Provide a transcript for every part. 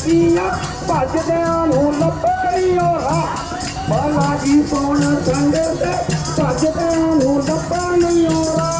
ਰੱਖੀਆਂ ਭੱਜਦਿਆਂ ਨੂੰ ਲੱਭਣੀ ਓਰਾ ਬਾਲਾ ਜੀ ਸੋਣ ਸੰਗ ਤੇ ਭੱਜਦਿਆਂ ਨੂੰ ਲੱਭਣੀ ਓਰਾ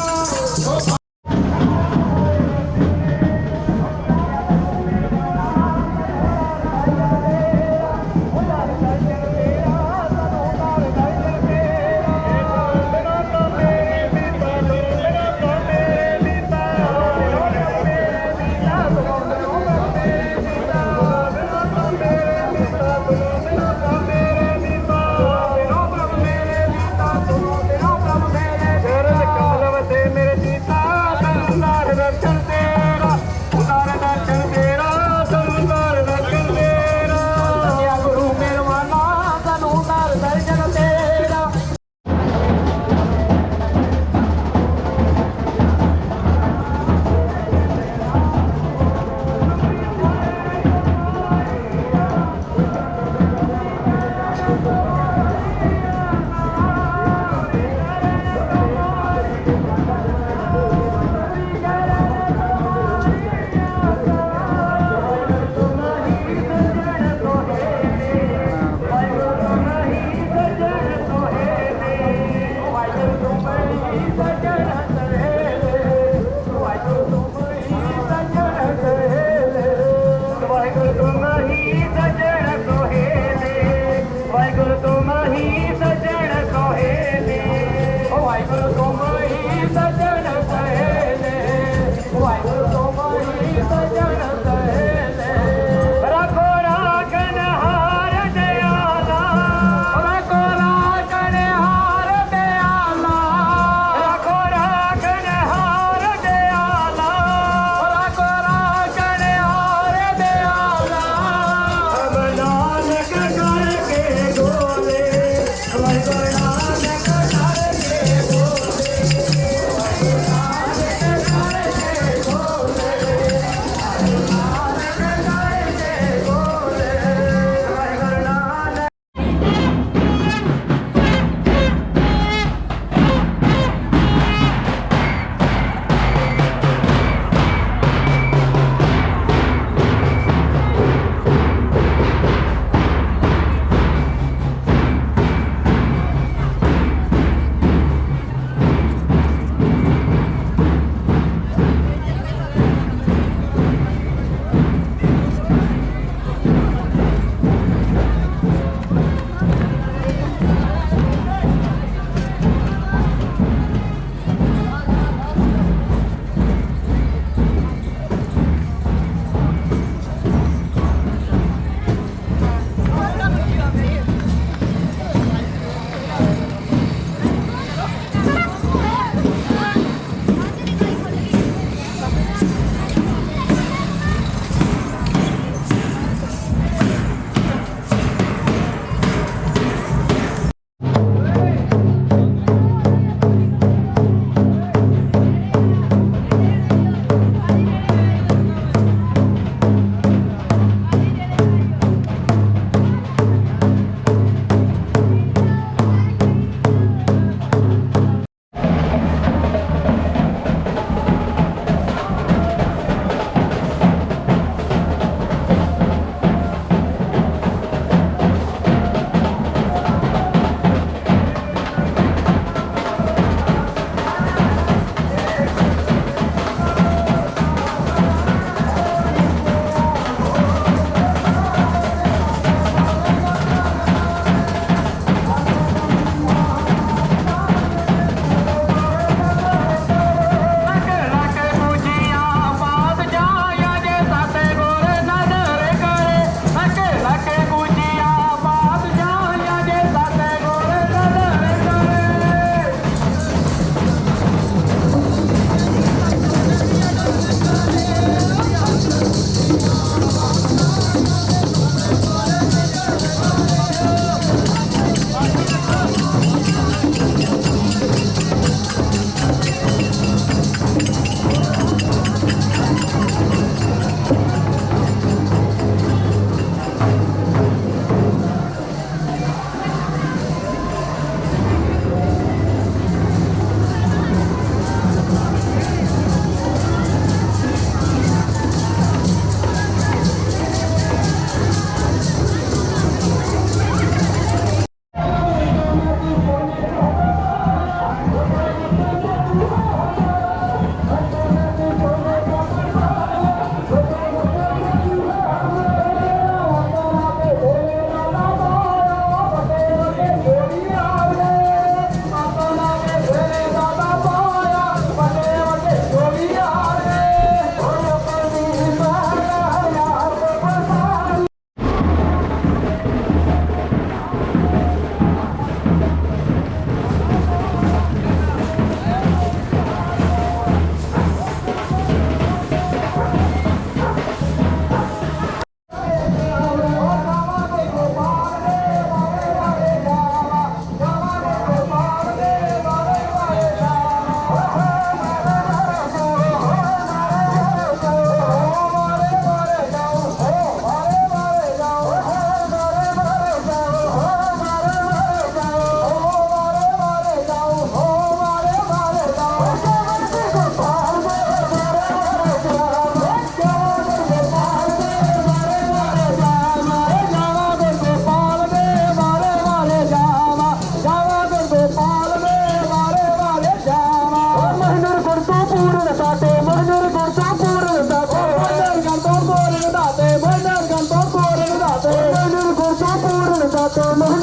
তোমার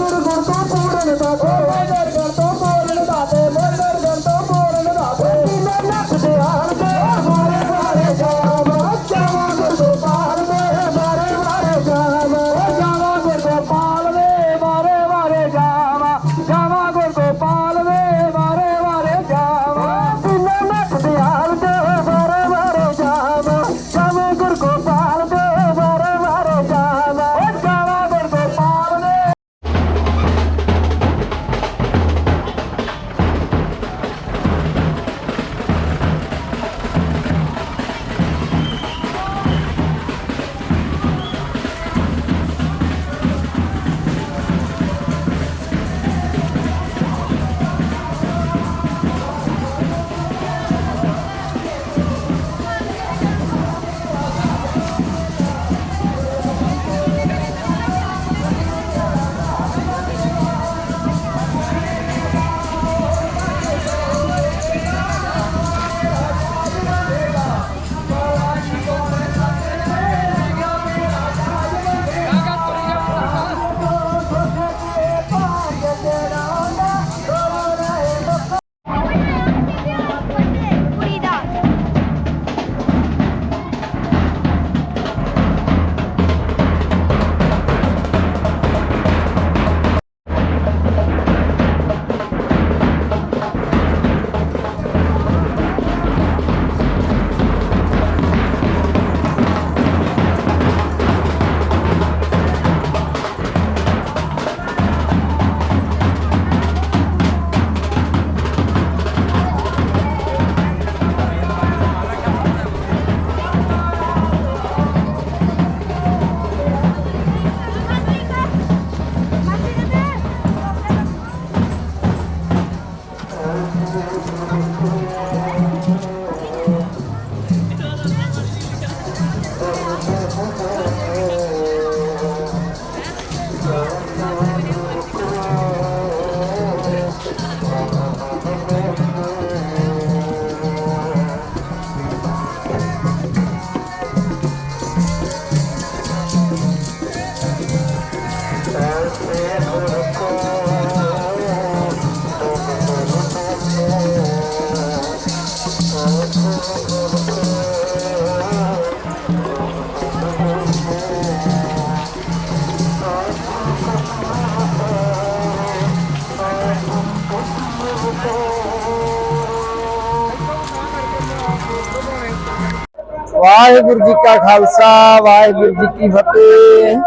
ਵਾਹਿਗੁਰੂ ਜੀ ਕਾ ਖਾਲਸਾ, ਵਾਹਿਗੁਰੂ ਜੀ ਕੀ ਫਤਿਹ।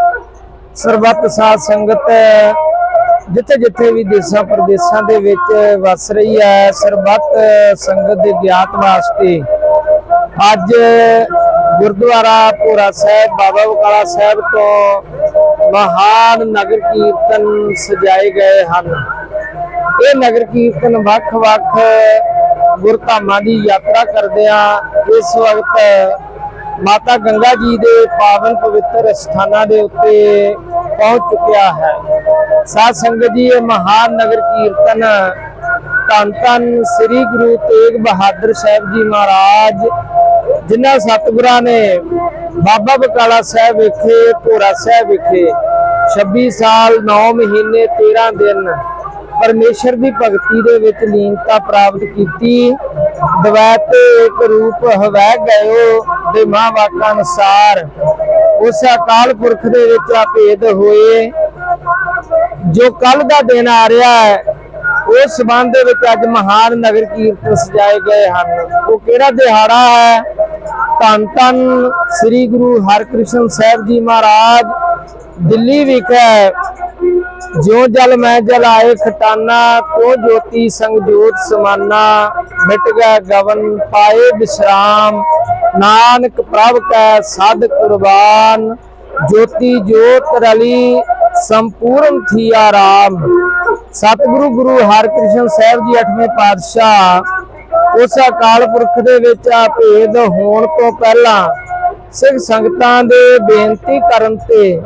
ਸਰਬੱਤ ਸਾਧ ਸੰਗਤ, ਜਿੱਥੇ ਜਿੱਥੇ ਵੀ ਦੇਸ਼ਾਂ ਪ੍ਰਦੇਸ਼ਾਂ ਦੇ ਵਿੱਚ ਵਸ ਰਹੀ ਹੈ, ਸਰਬੱਤ ਸੰਗਤ ਦੇ ਗਿਆਤ ਵਾਸਤੇ ਅੱਜ ਗੁਰਦੁਆਰਾ ਭੋਰਾ ਸਾਹਿਬ, ਬਾਬਾ ਬਕਾਲਾ ਸਾਹਿਬ ਤੋਂ ਮਹਾਨ ਨਗਰ ਕੀਰਤਨ ਸਜਾਏ ਗਏ ਹਨ। ਇਹ ਨਗਰ ਕੀਰਤਨ ਵੱਖ-ਵੱਖ ਗੁਰਧਾਮਾਂ ਦੀ ਯਾਤਰਾ ਕਰਦਿਆਂ ਇਸ ਵਕਤ ਮਾਤਾ ਗੰਗਾ ਜੀ ਦੇ ਪਾਵਨ ਪਵਿੱਤਰ ਸਥਾਨਾਂ ਦੇ ਉੱਤੇ ਪਹੁੰਚ ਚੁੱਕਿਆ ਹੈ। ਸਾਧ ਸੰਗਤ ਜੀ, ਇਹ ਮਹਾਨ ਨਗਰ ਕੀਰਤਨ ਧੰਨ ਧੰਨ ਸ੍ਰੀ ਗੁਰੂ ਤੇਗ ਬਹਾਦਰ ਸਾਹਿਬ ਜੀ ਮਹਾਰਾਜ, ਜਿਨ੍ਹਾਂ ਸਤਿਗੁਰਾਂ ਨੇ ਬਾਬਾ ਬਕਾਲਾ ਸਾਹਿਬ ਵਿਖੇ, ਭੋਰਾ ਸਾਹਿਬ ਵਿਖੇ 26 ਸਾਲ 9 ਮਹੀਨੇ 13 ਦਿਨ ਪਰਮੇਸ਼ਰ ਦੀ ਭਗਤੀ ਦੇ ਵਿੱਚ ਲੀਨਤਾ ਪ੍ਰਾਪਤ ਕੀਤੀ। ਦਵੈਤ ਇੱਕ ਰੂਪ ਹਵੈ ਗਇਓ ਦੇ ਮਹਾਵਾਕਾਂ ਅਨੁਸਾਰ। ਉਸ ਅਕਾਲ ਪੁਰਖ ਦੇ ਵਿੱਚ ਆ ਹੋਏ। ਜੋ ਕੱਲ ਦਾ ਦਿਨ ਆ ਰਿਹਾ ਹੈ, ਉਸ ਸੰਬੰਧ ਦੇ ਵਿੱਚ ਅੱਜ ਮਹਾਨ ਨਗਰ ਕੀਰਤਨ ਸਜਾਏ ਗਏ ਹਨ। ਉਹ ਕਿਹੜਾ ਦਿਹਾੜਾ ਹੈ? ਧੰਨ ਧੰਨ ਸ੍ਰੀ ਗੁਰੂ ਹਰਕ੍ਰਿਸ਼ਨ ਸਾਹਿਬ ਜੀ ਮਹਾਰਾਜ। ਦਿੱਲੀ ਵਿਖੇ ਜੋ ਜਲ ਮੈਂ ਜਲ ਖਟਾਨਾ ਤੋ ਜੋਤੀ ਸੰਗ ਸਮਾਨਾ, ਮਿਟ ਗਿਆ ਗਵਨ ਪਾਏ ਵਿਸ਼ਰਾਮ। ਨਾਨਕ ਪ੍ਰਭ ਕੈ ਸਾਧ ਕੁਰਬਾਨ, ਜੋਤੀ ਜੋਤ ਰਲੀ, ਸੰਪੂਰਨ ਥੀਆ ਰਾਮ। ਸਤਿਗੁਰੂ ਗੁਰੂ ਹਰਕ੍ਰਿਸ਼ਨ ਸਾਹਿਬ ਜੀ 8ਵੇਂ ਪਾਤਸ਼ਾਹ, ਉਸ ਅਕਾਲ ਪੁਰਖ ਦੇ ਵਿੱਚ ਆ ਭੇਦ ਹੋਣ ਤੋਂ ਪਹਿਲਾਂ ਸਿੱਖ ਸੰਗਤਾਂ ਦੇ ਬੇਨਤੀ ਕਰਨ ਤੇ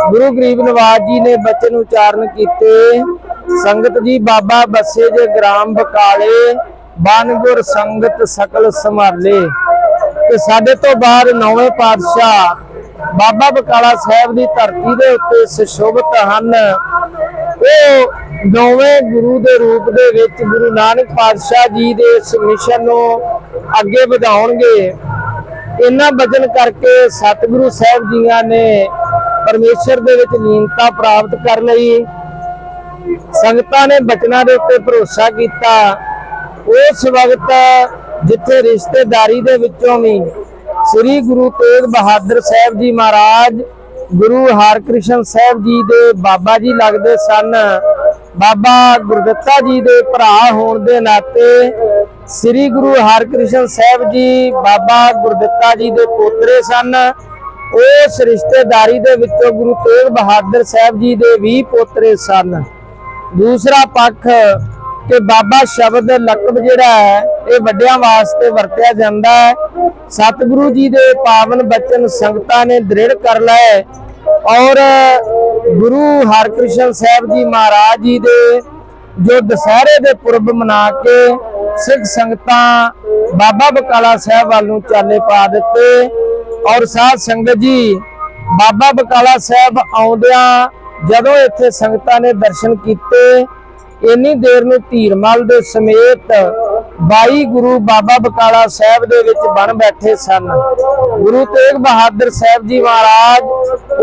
ਗੁਰੂ ਗਰੀਬ ਨਵਾਜ ਜੀ ਨੇ ਬਚਨ ਉਚਾਰਨ ਕੀਤੇ। ਸੰਗਤ ਜੀ, ਬਾਬਾ ਬੱਸੇ ਜੇ ਗ੍ਰਾਮ ਬਕਾਲੇ ਬਾਨਗੁਰ ਸੰਗਤ ਸਕਲ ਸੰਭਾਲੇ। ਤੇ ਸਾਡੇ ਤੋਂ ਬਾਹਰ ਨੌਵੇਂ ਪਾਤਸ਼ਾਹ ਬਾਬਾ ਬਕਾਲਾ ਸਾਹਿਬ ਦੀ ਧਰਤੀ ਦੇ ਉੱਤੇ ਸੁਸ਼ੋਭਿਤ ਹਨ। ਉਹ ਨੌਵੇਂ ਗੁਰੂ ਦੇ ਰੂਪ ਦੇ ਵਿੱਚ ਗੁਰੂ ਨਾਨਕ ਪਾਤਸ਼ਾਹ ਜੀ ਦੇ ਇਸ ਮਿਸ਼ਨ ਨੂੰ ਅੱਗੇ ਵਧਾਉਣਗੇ। ਇਹਨਾਂ ਵਚਨ ਕਰਕੇ ਸਤਿਗੁਰੂ ਸਾਹਿਬ ਜੀਆਂ ਨੇ ਪਰਮੇਸ਼ਰ ਦੇ ਵਿੱਚ ਲੀਨਤਾ ਪ੍ਰਾਪਤ ਕਰ ਲਈ ਸੰਗਤਾਂ ਨੇ ਬਚਨਾਂ ਦੇ ਉੱਤੇ ਭਰੋਸਾ ਕੀਤਾ। ਉਸ ਵਕਤ ਜਿੱਥੇ ਰਿਸ਼ਤੇਦਾਰੀ ਦੇ ਵਿੱਚੋਂ ਵੀ ਸ੍ਰੀ ਗੁਰੂ ਤੇਗ ਬਹਾਦਰ ਸਾਹਿਬ ਜੀ ਮਹਾਰਾਜ, ਗੁਰੂ ਹਰਕ੍ਰਿਸ਼ਨ ਸਾਹਿਬ ਜੀ ਦੇ ਬਾਬਾ ਜੀ ਲੱਗਦੇ ਸਨ, ਬਾਬਾ ਗੁਰਦੱਤਾ ਜੀ ਦੇ ਭਰਾ ਹੋਣ ਦੇ ਨਾਤੇ ਸ੍ਰੀ ਗੁਰੂ ਹਰਕ੍ਰਿਸ਼ਨ ਸਾਹਿਬ ਜੀ ਬਾਬਾ ਗੁਰਦੱਤਾ ਜੀ ਦੇ ਪੋਤਰੇ ਸਨ। ਉਸ ਰਿਸ਼ਤੇਦਾਰੀ ਦੇ ਵਿੱਚੋਂ ਗੁਰੂ ਤੇਗ ਬਹਾਦਰ ਸਾਹਿਬ ਜੀ ਦੇ ਵੀ ਪੋਤਰੇ ਸਨ। ਦੂਸਰਾ ਪੱਖ ਕਿ ਬਾਬਾ ਸ਼ਬਦ ਲਕਬ ਜਿਹੜਾ ਹੈ, ਇਹ ਵੱਡਿਆਂ ਵਾਸਤੇ ਵਰਤਿਆ ਜਾਂਦਾ ਹੈ। ਸਤਿਗੁਰੂ ਜੀ ਦੇ ਪਾਵਨ ਬਚਨ ਸੰਗਤਾਂ ਨੇ ਦ੍ਰਿੜ ਕਰ ਲਏ ਔਰ ਗੁਰੂ ਹਰਕ੍ਰਿਸ਼ਨ ਸਾਹਿਬ ਜੀ ਮਹਾਰਾਜ ਜੀ ਦੇ ਜੋ ਦੁਸਹਿਰੇ ਦੇ ਪੁਰਬ ਮਨਾ ਕੇ ਸਿੱਖ ਸੰਗਤਾਂ ਬਾਬਾ ਬਕਾਲਾ ਸਾਹਿਬ ਵੱਲ ਨੂੰ ਚਾਲੇ ਪਾ ਦਿੱਤੇ। ਔਰ ਸਾਧ ਸੰਗਤ ਜੀ, ਬਾਬਾ ਬਕਾਲਾ ਸਾਹਿਬ ਆਉਂਦਿਆਂ ਜਦੋਂ ਇੱਥੇ ਸੰਗਤਾਂ ਨੇ ਦਰਸ਼ਨ ਕੀਤੇ, ਇੰਨੀ ਦੇਰ ਨੂੰ ਧੀਰਮਲ ਦੇ ਸਮੇਤ 22 ਗੁਰੂ ਬਾਬਾ ਬਕਾਲਾ ਸਾਹਿਬ ਦੇ ਵਿੱਚ ਬਣ ਬੈਠੇ ਸਨ। ਗੁਰੂ ਤੇਗ ਬਹਾਦਰ ਸਾਹਿਬ ਜੀ ਮਹਾਰਾਜ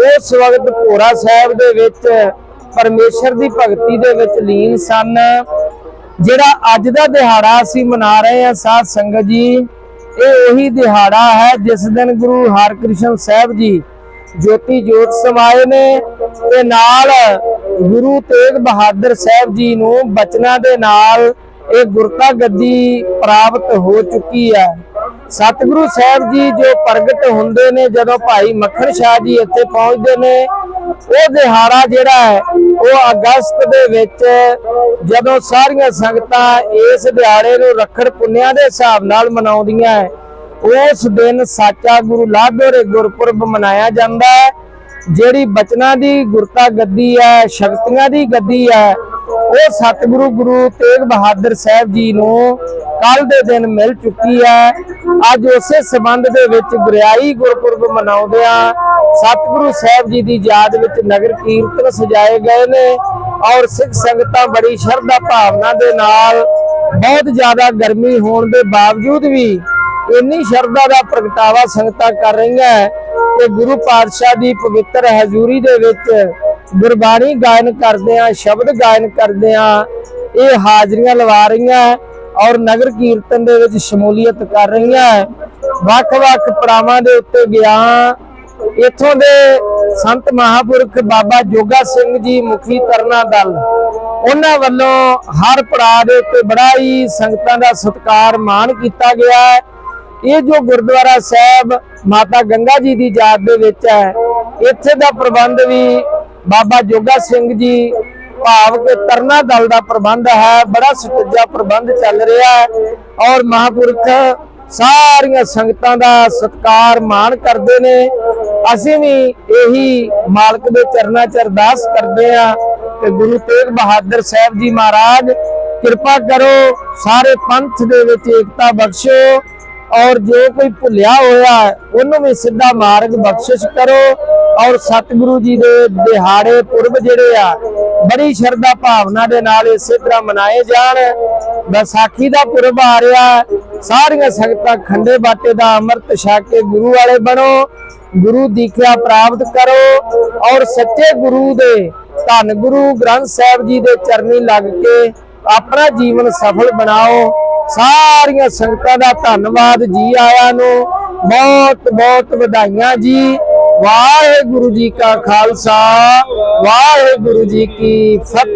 ਉਸ ਵਕਤ ਭੋਰਾ ਸਾਹਿਬ ਦੇ ਵਿੱਚ ਪਰਮੇਸ਼ਰ ਦੀ ਭਗਤੀ ਦੇ ਵਿੱਚ ਲੀਨ ਸਨ। ਜਿਹੜਾ ਅੱਜ ਦਾ ਦਿਹਾੜਾ ਅਸੀਂ ਮਨਾ ਰਹੇ ਹਾਂ ਸਾਧ ਸੰਗਤ ਜੀ ਇਹ ਉਹੀ ਦਿਹਾੜਾ ਹੈ ਜਿਸ ਦਿਨ ਗੁਰੂ ਹਰਕ੍ਰਿਸ਼ਨ ਸਾਹਿਬ ਜੀ ਜੋਤੀ ਜੋਤ ਸਮਾਏ ਨੇ ਤੇ ਨਾਲ ਗੁਰੂ ਤੇਗ ਬਹਾਦਰ ਸਾਹਿਬ ਜੀ ਨੂੰ ਬਚਨਾਂ ਦੇ ਨਾਲ ਇਹ ਗੁਰਤਾ ਗੱਦੀ ਪ੍ਰਾਪਤ ਹੋ ਚੁੱਕੀ ਹੈ। ਸਤਿਗੁਰੂ ਸਾਹਿਬ ਜੀ ਜੋ ਪ੍ਰਗਟ ਹੁੰਦੇ ਨੇ, ਜਦੋਂ ਭਾਈ ਮੱਖਣ ਸ਼ਾਹ ਜੀ ਇੱਥੇ ਪਹੁੰਚਦੇ ਨੇ, ਉਹ ਦਿਹਾੜਾ ਜਿਹੜਾ ਹੈ, ਉਹ ਅਗਸਤ ਦੇ ਵਿੱਚ ਜਦੋਂ ਸਾਰੀਆਂ ਸੰਗਤਾਂ ਇਸ ਦਿਹਾੜੇ ਨੂੰ ਰੱਖੜ ਪੁੰਨਿਆਂ ਦੇ ਹਿਸਾਬ ਨਾਲ ਮਨਾਉਂਦੀਆਂ ਹੈ, ਉਸ ਦਿਨ ਸਾਚਾ ਗੁਰੂ ਲਾਧੋਰੇ ਗੁਰਪੁਰਬ ਮਨਾਇਆ ਜਾਂਦਾ ਹੈ। ਜਿਹੜੀ ਬਚਨਾਂ ਦੀ ਗੁਰਤਾ ਗੱਦੀ ਹੈ, ਸ਼ਕਤੀਆਂ ਦੀ ਗੱਦੀ ਹੈ ਉਹ ਸਤਿਗੁਰੂ ਗੁਰੂ ਤੇਗ ਬਹਾਦਰ ਸਾਹਿਬ ਜੀ ਨੂੰ ਕੱਲ ਦੇ ਦਿਨ ਮਿਲ ਚੁੱਕੀ ਹੈ। ਅੱਜ ਉਸੇ ਸਬੰਧ ਦੇ ਵਿੱਚ ਗੁਰਿਆਈ ਗੁਰਪੁਰਬ ਮਨਾਉਂਦਿਆਂ ਸਤਿਗੁਰੂ ਸਾਹਿਬ ਜੀ ਦੀ ਯਾਦ ਵਿੱਚ ਨਗਰ ਕੀਰਤਨ ਸਜਾਏ ਗਏ ਨੇ ਔਰ ਸਿੱਖ ਸੰਗਤਾਂ ਬੜੀ ਸ਼ਰਧਾ ਭਾਵਨਾ ਦੇ ਨਾਲ ਬਹੁਤ ਜ਼ਿਆਦਾ ਗਰਮੀ ਹੋਣ ਦੇ ਬਾਵਜੂਦ ਵੀ ਇੰਨੀ ਸ਼ਰਧਾ ਦਾ ਪ੍ਰਗਟਾਵਾ ਸੰਗਤਾਂ ਕਰ ਰਹੀਆਂ ਕਿ ਗੁਰੂ ਪਾਤਸ਼ਾਹ ਦੀ ਪਵਿੱਤਰ ਹਜ਼ੂਰੀ ਦੇ ਵਿੱਚ ਗੁਰਬਾਣੀ ਗਾਇਨ ਕਰਦੇ ਆ ਸ਼ਬਦ ਗਾਇਨ ਕਰਦੇ ਆ ਇਹ ਹਾਜ਼ਰੀਆਂ ਲਵਾ ਰਹੀਆਂ ਔਰ ਨਗਰ ਕੀਰਤਨ ਦੇ ਵਿੱਚ ਸ਼ਮੂਲੀਅਤ ਕਰ ਰਹੀਆਂ ਵੱਖ-ਵੱਖ ਪੜਾਵਾਂ ਦੇ ਉੱਤੇ ਗਿਆ ਇੱਥੋਂ ਦੇ ਸੰਤ ਮਹਾਪੁਰਖ ਬਾਬਾ ਜੋਗਾ ਸਿੰਘ ਜੀ, ਮੁਖੀ ਤਰਨਾ ਦਲ, ਉਹਨਾਂ ਵੱਲੋਂ ਹਰ ਪੜਾਅ ਦੇ ਉੱਤੇ ਬੜਾ ਹੀ ਸੰਗਤਾਂ ਦਾ ਸਤਿਕਾਰ ਮਾਣ ਕੀਤਾ ਗਿਆ ਹੈ। ਇਹ ਜੋ ਗੁਰਦੁਆਰਾ ਸਾਹਿਬ ਮਾਤਾ ਗੰਗਾ ਜੀ ਦੀ ਯਾਦ ਦੇ ਵਿੱਚ ਹੈ, ਇੱਥੇ ਦਾ ਪ੍ਰਬੰਧ ਵੀ ਬਾਬਾ ਜੋਗਾ ਸਿੰਘ ਜੀ ਭਾਵ ਕਿ ਤਰਨਾ ਦਲ ਦਾ ਪ੍ਰਬੰਧ ਹੈ, ਬੜਾ ਸੁਚੱਜਾ ਪ੍ਰਬੰਧ ਚੱਲ ਰਿਹਾ ਹੈ ਔਰ ਮਹਾਪੁਰਖ ਸਾਰੀਆਂ ਸੰਗਤਾਂ ਦਾ ਸਤਿਕਾਰ ਮਾਣ ਕਰਦੇ ਨੇ। ਅਸੀਂ ਵੀ ਇਹੀ ਮਾਲਕ ਦੇ ਚਰਨਾਂ 'ਚ ਅਰਦਾਸ ਕਰਦੇ ਆ ਕਿ ਗੁਰੂ ਤੇਗ ਬਹਾਦਰ ਸਾਹਿਬ ਜੀ ਮਹਾਰਾਜ, ਕਿਰਪਾ ਕਰੋ ਸਾਰੇ ਪੰਥ ਦੇ ਵਿੱਚ ਏਕਤਾ ਬਖਸ਼ੋ ਔਰ ਜੋ ਕੋਈ ਭੁੱਲਿਆ ਹੋਇਆ, ਉਹਨੂੰ ਵੀ ਸਿੱਧਾ ਮਾਰਗ ਬਖਸ਼ਿਸ਼ ਕਰੋ। ਔਰ ਸਤਿਗੁਰੂ ਜੀ ਦੇ ਦਿਹਾੜੇ ਪੁਰਬ ਜਿਹੜੇ ਆ, ਬੜੀ ਸ਼ਰਧਾ ਭਾਵਨਾ ਦੇ ਨਾਲ ਇਸੇ ਤਰ੍ਹਾਂ ਮਨਾਏ ਜਾਣ। ਵਿਸਾਖੀ ਦਾ ਪੁਰਬ ਆ ਰਿਹਾ, ਸਾਰੀਆਂ ਸੰਗਤਾਂ ਖੰਡੇ ਬਾਟੇ ਦਾ ਅੰਮ੍ਰਿਤ ਛਕ ਕੇ ਗੁਰੂ ਵਾਲੇ ਬਣੋ, ਗੁਰੂ ਦੀਖਿਆ ਪ੍ਰਾਪਤ ਕਰੋ ਔਰ ਸੱਚੇ ਗੁਰੂ ਦੇ ਧੰਨ ਗੁਰੂ ਗ੍ਰੰਥ ਸਾਹਿਬ ਜੀ ਦੇ ਚਰਨੀ ਲੱਗ ਕੇ ਆਪਣਾ ਜੀਵਨ ਸਫਲ ਬਣਾਓ। ਸਾਰੀਆਂ ਸੰਗਤਾਂ ਦਾ ਧੰਨਵਾਦ ਜੀ ਆਇਆਂ ਨੂੰ। ਬਹੁਤ ਬਹੁਤ ਵਧਾਈਆਂ ਜੀ। ਵਾਹਿਗੁਰੂ ਜੀ ਕਾ ਖਾਲਸਾ, ਵਾਹਿਗੁਰੂ ਜੀ ਕੀ ਫਤਿਹ।